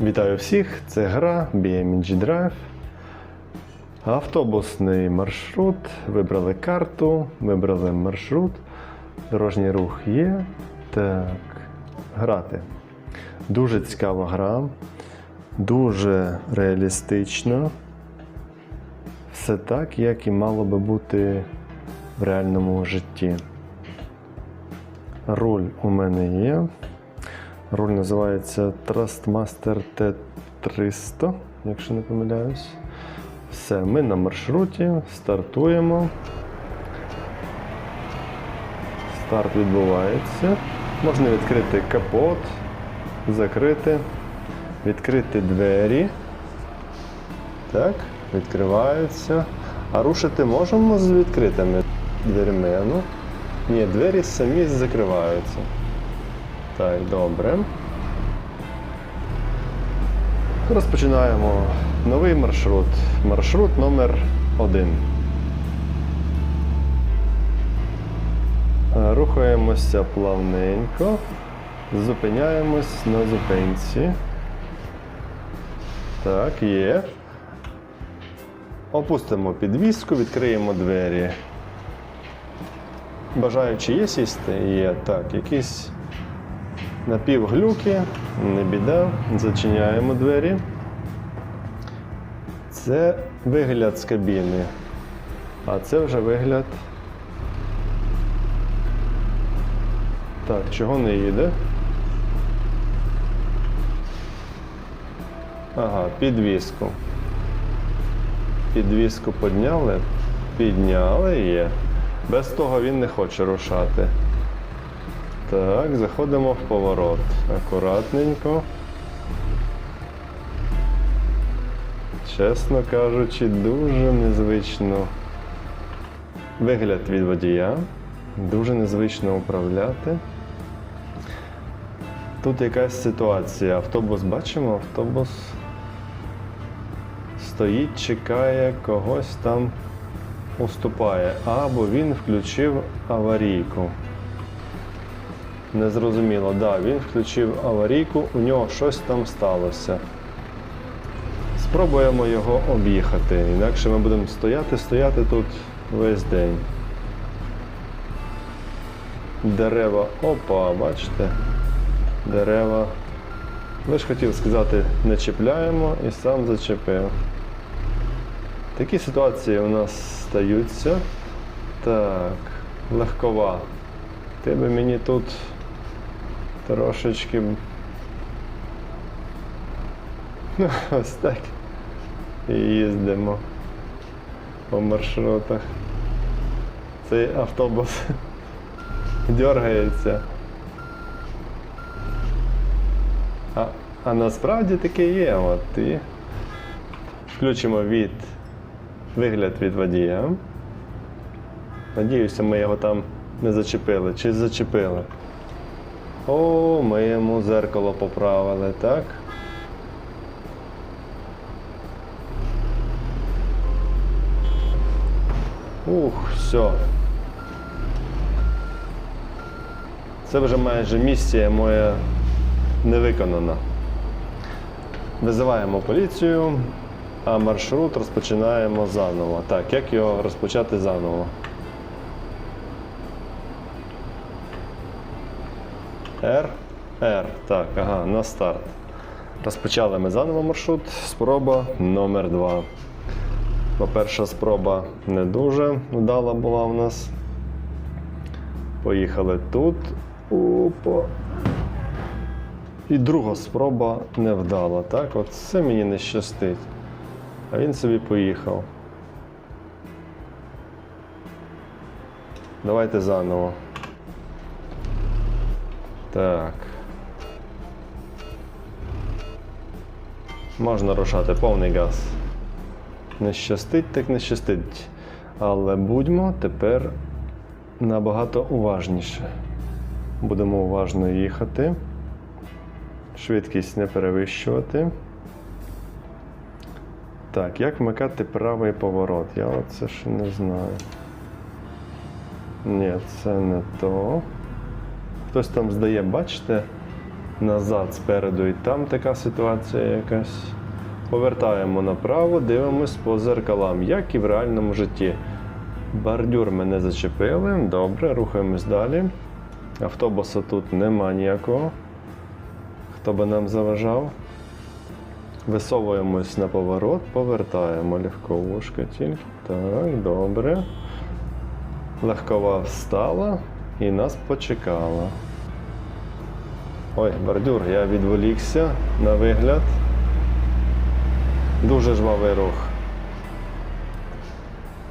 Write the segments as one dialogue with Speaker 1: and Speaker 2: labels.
Speaker 1: Вітаю всіх! Це гра BMG Drive. Автобусний маршрут. Вибрали карту, вибрали маршрут. Дорожній рух є. Так, грати. Дуже цікава гра, дуже реалістично. Все так, як і мало би бути в реальному житті. Руль у мене є. Руль називається Trustmaster T300, якщо не помиляюсь. Все, ми на маршруті, стартуємо. Старт відбувається. Можна відкрити капот, закрити, відкрити двері. Так, відкриваються. А рушити можемо з відкритими дверима. Ну, ні, двері самі закриваються. Так, добре. Розпочинаємо новий маршрут. Маршрут номер 1. Рухаємося плавненько. Зупиняємось на зупинці. Так, є. Опустимо підвіску, відкриємо двері. Бажаючи є сісти? Є. Так, якісь напівглюки, не біда. Зачиняємо двері. Це вигляд з кабіни. А це вже вигляд. Так, чого не їде? Ага, підвіску. Підвіску підняли. Підняли є. Без того він не хоче рушати. Так, заходимо в поворот. Акуратненько. Чесно кажучи, дуже незвично вигляд від водія. Дуже незвично управляти. Тут якась ситуація. Автобус бачимо, автобус стоїть, чекає, когось там уступає. Або він включив аварійку. Незрозуміло, да, він включив аварійку, у нього щось там сталося. Спробуємо його об'їхати, інакше ми будемо стояти, стояти тут весь день. Дерева, опа, бачите? Дерева. Ви ж хотів сказати, не чіпляємо і сам зачепив. Такі ситуації у нас стаються. Так, легкова. Ти би мені тут трошечки. Ну, ось так. І їздимо по маршрутах. Цей автобус дергається. А, а насправді таке є. От, і включимо від вигляд від водія. Надіюся, ми його там не зачепили. Чи зачепили? О, ми йому зеркало поправили, так? Ух, все. Це вже майже місія моя не виконана. Визиваємо поліцію, а маршрут розпочинаємо заново. Так, як його розпочати заново? R, R. Так, ага, на старт. Розпочали ми заново маршрут. Спроба номер 2 Бо перша спроба не дуже вдала була в нас. Поїхали тут. Опа. І друга спроба не вдала. Так, от це мені не щастить. А він собі поїхав. Давайте заново. Так. Можна рушати повний газ. Не щастить, так не щастить. Але будьмо тепер набагато уважніше. Будемо уважно їхати. Швидкість не перевищувати. Так, як вмикати правий поворот? Я оце ще не знаю. Ні, це не то. Хтось там здає, бачите, назад спереду і там така ситуація якась. Повертаємо направо, дивимось по зеркалам, як і в реальному житті. Бордюр ми не зачепили. Добре, рухаємось далі. Автобуса тут нема ніякого. Хто би нам заважав? Висовуємось на поворот, повертаємо легковушка тільки. Так, добре. Легкова встала і нас почекала. Ой, бордюр, я відволікся на вигляд. Дуже жвавий рух.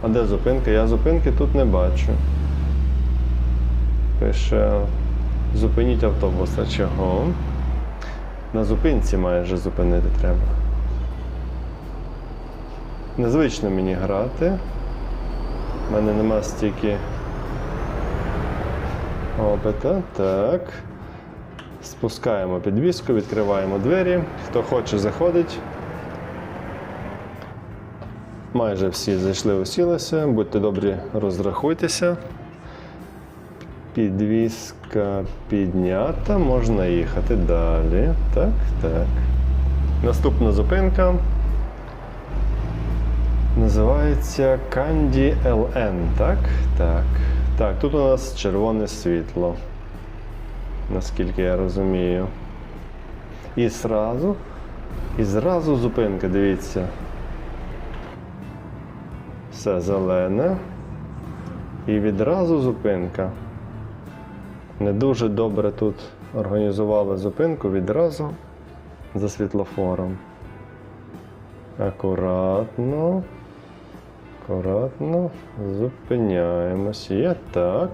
Speaker 1: А де зупинка? Я зупинки тут не бачу. Пише зупиніть автобус. А чого? На зупинці майже зупинити треба. Незвично мені грати. У мене нема стільки опита. Так. Спускаємо підвіску, відкриваємо двері. Хто хоче, заходить. Майже всі зайшли, усілися. Будьте добрі, розрахуйтеся. Підвіска піднята, можна їхати далі. Так, так. Наступна зупинка називається Candy LN, так? Так. Так, тут у нас червоне світло. Наскільки я розумію. І зразу, і зразу зупинка, дивіться. Все зелене. І відразу зупинка. Не дуже добре тут організували зупинку відразу за світлофором. Акуратно. Акуратно. Зупиняємось. Є так.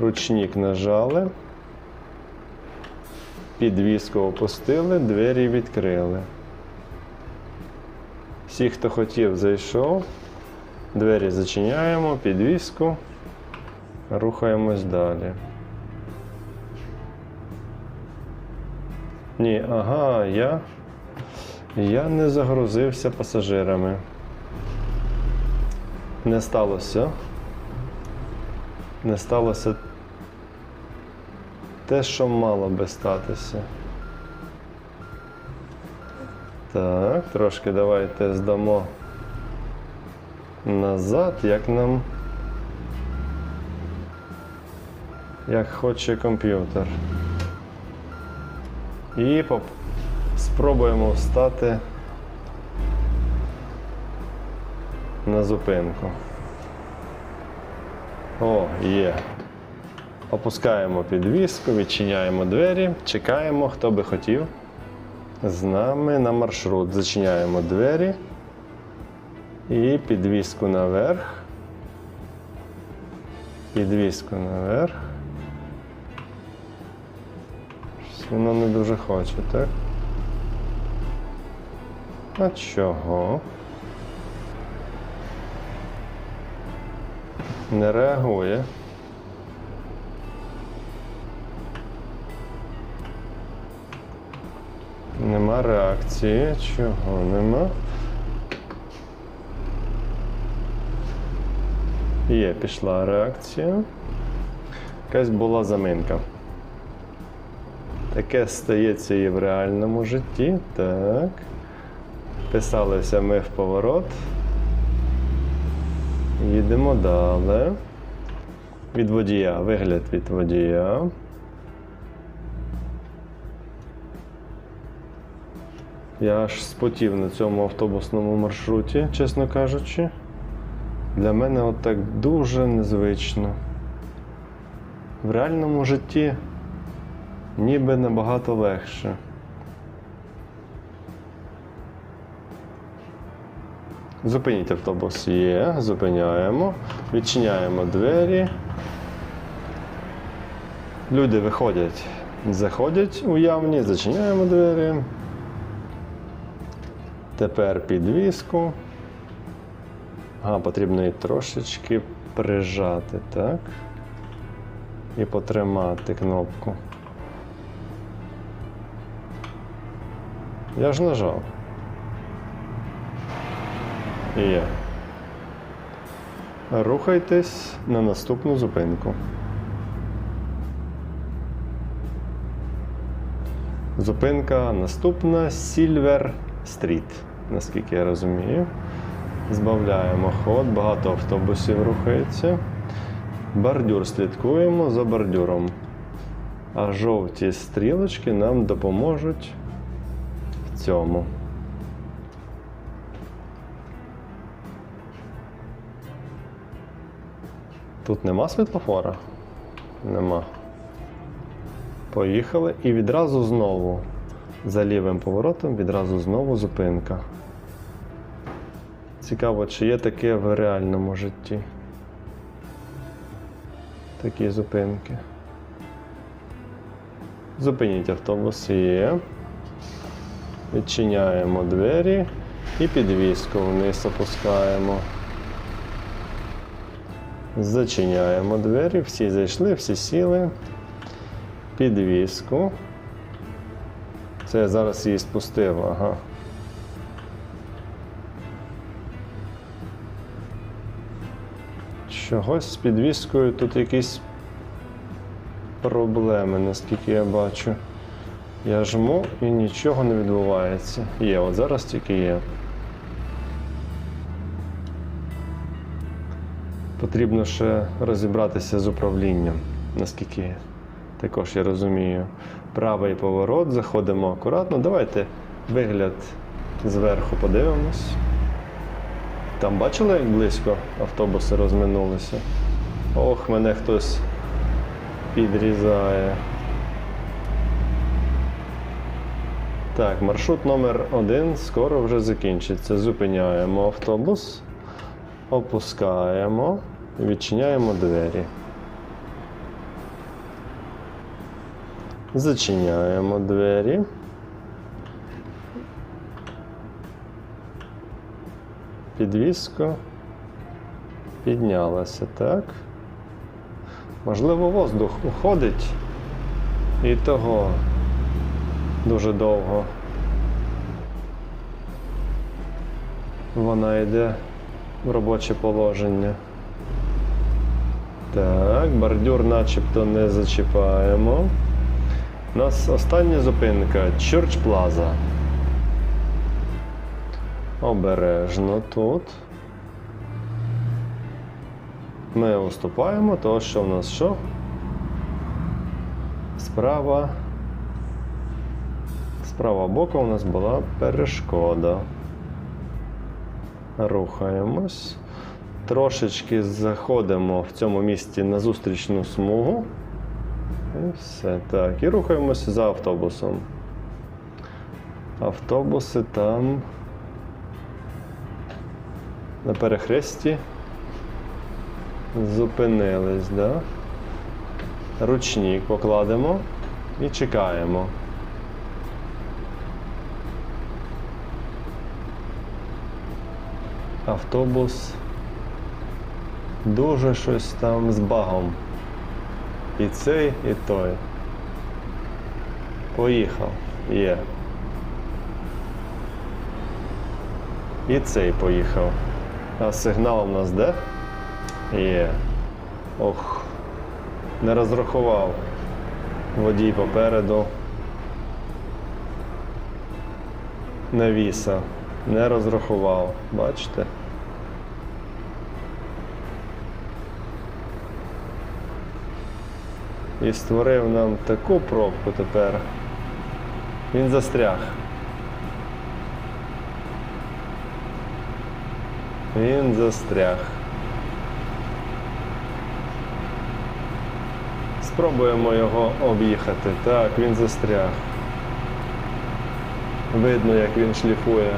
Speaker 1: Ручник нажали. Підвіску опустили, двері відкрили. Всі, хто хотів, зайшов. Двері зачиняємо, підвіску. Рухаємось далі. Ні, ага, я. Я не загрузився пасажирами. Не сталося. Не сталося те, що мало би статися. Так, трошки давайте здамо назад, як нам. Як хоче комп'ютер. І поп... спробуємо встати на зупинку. О, є. Опускаємо підвіску, відчиняємо двері, чекаємо, хто би хотів. З нами на маршрут. Зачиняємо двері і підвіску наверх. Підвіску наверх. Воно не дуже хоче, так? А чого? Не реагує. Нема реакції. Чого нема? Є, пішла реакція. Якась була заминка. Таке стається і в реальному житті. Так. Писалися ми в поворот. Їдемо далі. Від водія. Вигляд від водія. Я аж спотів на цьому автобусному маршруті, чесно кажучи. Для мене от так дуже незвично. В реальному житті ніби набагато легше. Зупиніть автобус є, зупиняємо, відчиняємо двері. Люди виходять, заходять уявні, зачиняємо двері. Тепер підвіску. Ага, потрібно її трошечки прижати, так? І потримати кнопку. Я ж нажав. Є. Рухайтесь на наступну зупинку. Зупинка наступна Silver Street, наскільки я розумію. Збавляємо ход, багато автобусів рухається. Бордюр слідкуємо за бордюром. А жовті стрілочки нам допоможуть в цьому. Тут нема світлофора? Нема. Поїхали і відразу знову. За лівим поворотом відразу знову зупинка. Цікаво, чи є таке в реальному житті. Такі зупинки. Зупиніть автобус є. Відчиняємо двері і підвіску вниз опускаємо. Зачиняємо двері, всі зайшли, всі сіли. Підвіску. Це я зараз її спустив, ага. Чогось з підвіскою тут якісь проблеми, наскільки я бачу. Я жму і нічого не відбувається. Є, от зараз тільки є. Потрібно ще розібратися з управлінням, наскільки також я розумію. Правий поворот, заходимо акуратно. Давайте вигляд зверху подивимось. Там бачили, як близько автобуси розминулися? Ох, мене хтось підрізає. Так, маршрут номер один скоро вже закінчиться. Зупиняємо автобус, опускаємо, відчиняємо двері. Зачиняємо двері. Підвіска піднялася, так? Можливо, воздух уходить і того дуже довго. Вона йде в робоче положення. Так, бордюр начебто не зачіпаємо. У нас остання зупинка Church Plaza. Обережно тут. Ми уступаємо, тому що в нас що? Справа. Справа боку у нас була перешкода. Рухаємось. Трошечки заходимо в цьому місці на зустрічну смугу. І все так. І рухаємося за автобусом. Автобуси там на перехресті зупинились, да? Ручник покладемо і чекаємо. Автобус дуже щось там з багом. І цей, і той. Поїхав. Є. І цей поїхав. А сигнал у нас де? Є. Ох. Не розрахував водій попереду. Навіса. Не розрахував. Бачите? І створив нам таку пробку тепер. Він застряг. Він застряг. Спробуємо його об'їхати. Так, він застряг. Видно, як він шліфує.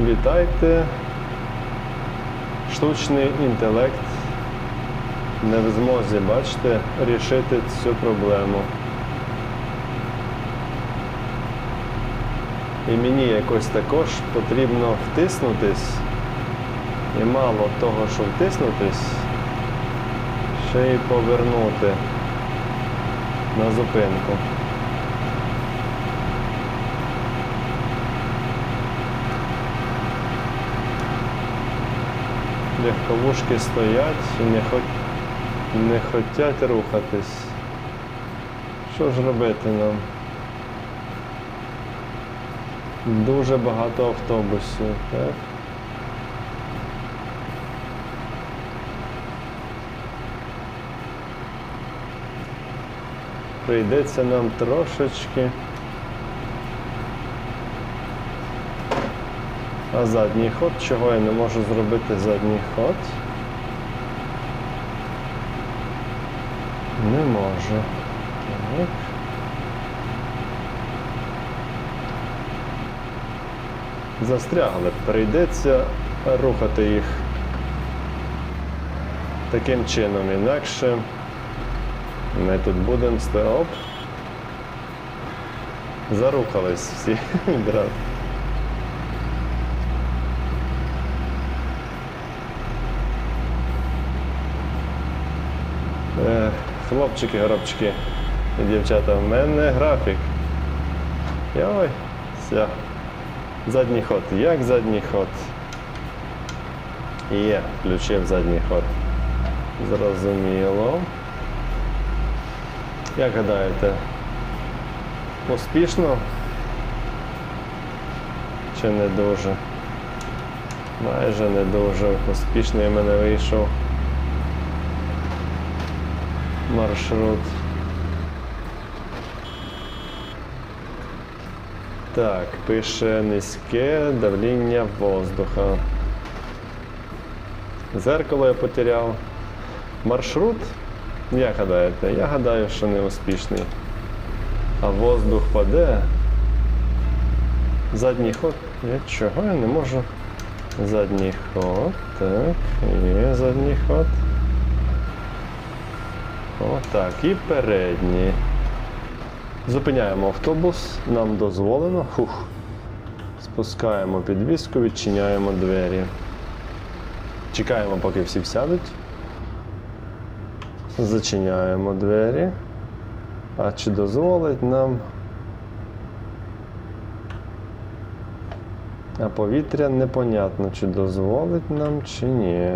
Speaker 1: Вітайте. Штучний інтелект не в змозі, бачите, рішити цю проблему. І мені якось також потрібно втиснутись. І мало того, що втиснутись, ще й повернути на зупинку. Легковушки стоять і не хоч... Не хочуть рухатись. Що ж робити нам? Дуже багато автобусів, так? Прийдеться нам трошечки. Задній ход, чого я не можу зробити задній ход? Не можу. Так. Застрягли. Прийдеться рухати їх таким чином, інакше ми тут будемо стоп. Зарухались всі відразу. Хлопчики, горобчики і дівчата, в мене графік. Йой, все. Задній ход. Як задній ход? Є, включив задній ход. Зрозуміло. Як гадаєте? Успішно? Чи не дуже? Майже не дуже. Успішний в мене вийшов маршрут. Так, пише низьке давління воздуха. Зеркало я потеряв. Маршрут, як гадаєте? Я гадаю, що не успішний. А воздух паде. Задній ход. Я чого я не можу? Задній ход. Так, є задній ход. Отак, і передній. Зупиняємо автобус, нам дозволено. Фух. Спускаємо підвіску, відчиняємо двері. Чекаємо, поки всі сядуть. Зачиняємо двері. А чи дозволить нам. А повітря непонятно, чи дозволить нам, чи ні.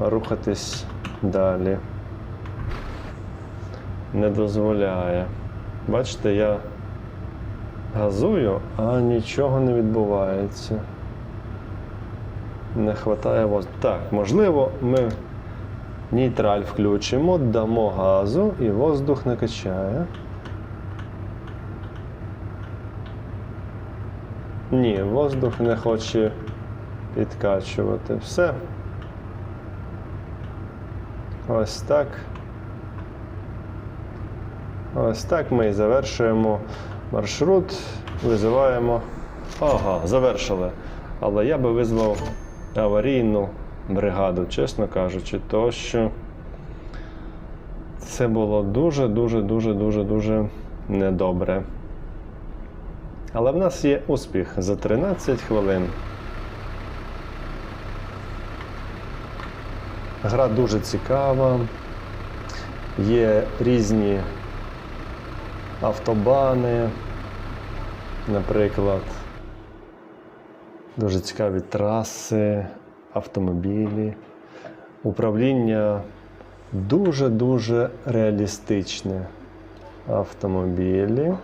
Speaker 1: Рухатись далі. Не дозволяє. Бачите, я газую, а нічого не відбувається. Не вистачає воздуху. Так, можливо, ми нейтраль включимо, дамо газу і воздух не качає. Ні, воздух не хоче підкачувати. Все. Ось так. Ось так ми і завершуємо маршрут, визиваємо. Ага, завершили. Але я би визвав аварійну бригаду, чесно кажучи, то що це було дуже-дуже, дуже, дуже, дуже недобре. Але в нас є успіх за 13 хвилин. Гра дуже цікава. Є різні автобани, наприклад, дуже цікаві траси, автомобілі. Управління дуже-дуже реалістичне. Автомобілі.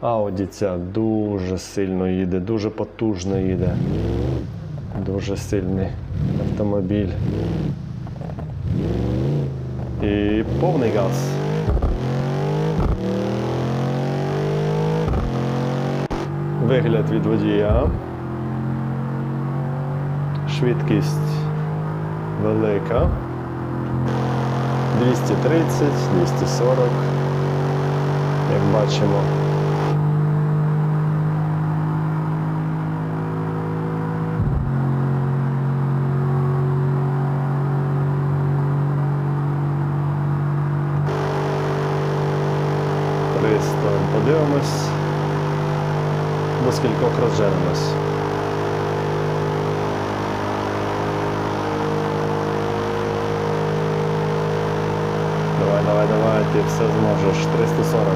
Speaker 1: Ауді ця дуже сильно їде, дуже потужно їде. Дуже сильний автомобіль. І повний газ. Вигляд від водія. Швидкість велика. 230, 240. Як бачимо. Триста. Подивимось. До скількох розженемось. Давай, давай, давай, ти все зможеш. 340.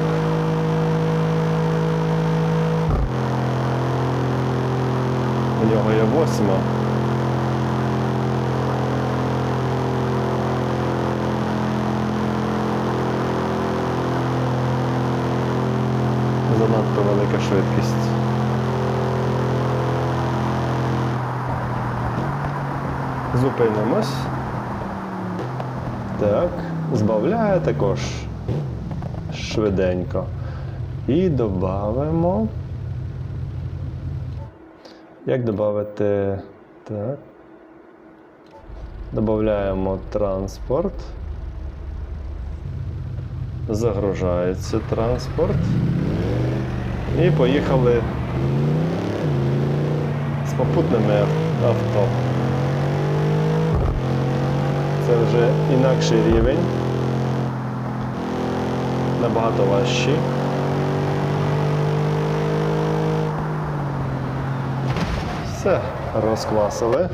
Speaker 1: У нього є Восьма. Занадто велика швидкість. Зупинимось. Так, збавляє також швиденько. І додамо. Як додати? Так. Додаємо транспорт. Загружається транспорт. І поїхали з попутними авто. Це вже інакший рівень. Набагато важчий. Все, розквасили.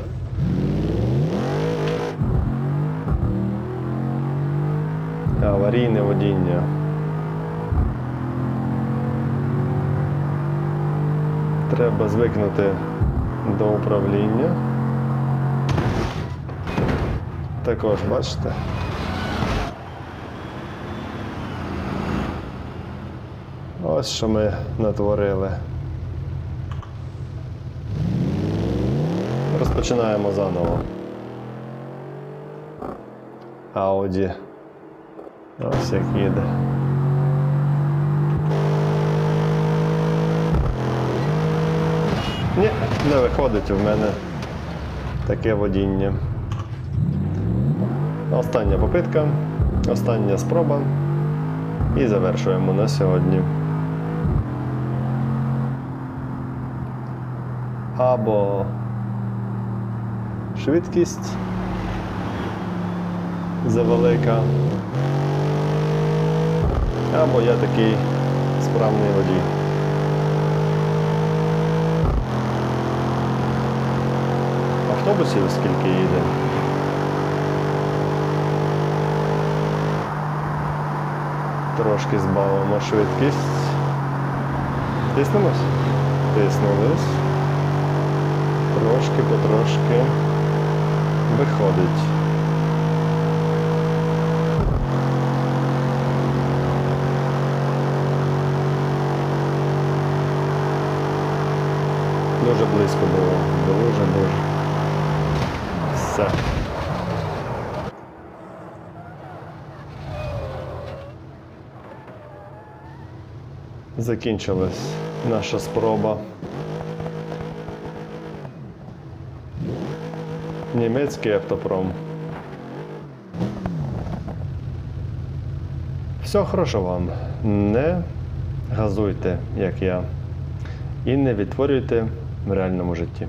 Speaker 1: Аварійне водіння. Треба звикнути до управління. Також бачите. Ось що ми натворили. Розпочинаємо заново. Ауді. Ось як їде. Ні, не виходить у мене таке водіння. Остання попитка, остання спроба. І завершуємо на сьогодні. Або швидкість завелика. Або я такий справний водій. Автобусів скільки їде? Трошки збавимо швидкість. Тиснемось? Тиснулись. Трошки потрошки виходить. Дуже близько було. Дуже дуже. Все. Закінчилась наша спроба. Німецький автопром. Всього хорошо вам. Не газуйте, як я, і не відтворюйте в реальному житті.